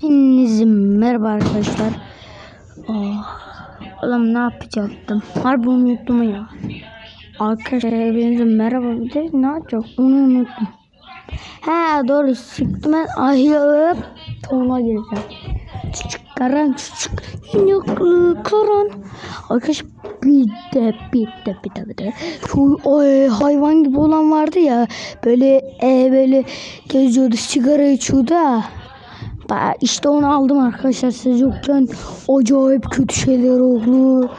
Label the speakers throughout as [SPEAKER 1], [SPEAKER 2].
[SPEAKER 1] Hepinize merhaba arkadaşlar. Oh, oğlum ne yapacaktım? Harbi unuttum ya. Arkadaşlar hepinize merhaba bir de ne yapacak? Onu unuttum. He doğru sıktım ben ayıp tona gireceğim. Çocuk karan çocuk inekli karan. Arkadaş bir de bir de bir de bir de şu ay, hayvan gibi olan vardı ya böyle e, böyle geziyordu sigara içiyordu ha. İşte onu aldım arkadaşlar siz yokken acayip kötü şeyler oldu.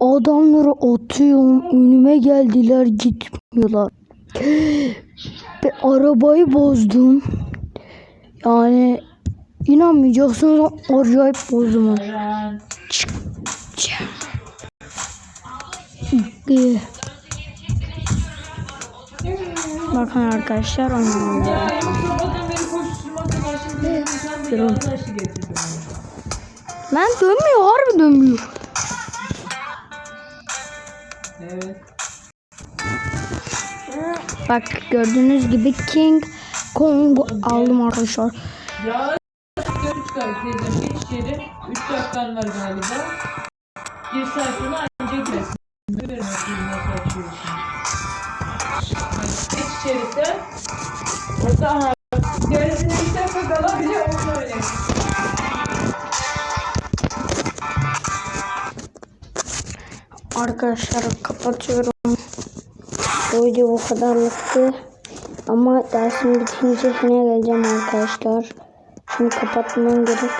[SPEAKER 1] Adamları atıyorum önüme geldiler gitmiyorlar. Ve arabayı bozdum. Yani inanmayacaksınız acayip bozdum. Bakın arkadaşlar onu Durun. Ben dönmüyor harbi dönmüyor. Bak gördüğünüz gibi King Kong aldım arkadaşlar.
[SPEAKER 2] Ya 4 çıkar teyzem. Geç içeri. 3 dakikan var galiba. Bir saat sonra anca girersin. Bakayım nasıl
[SPEAKER 1] Arkadaşlar kapatıyorum. Bu video bu kadarlıktı. Ama dersim bitince yine geleceğim arkadaşlar. Şimdi kapatmam gerek.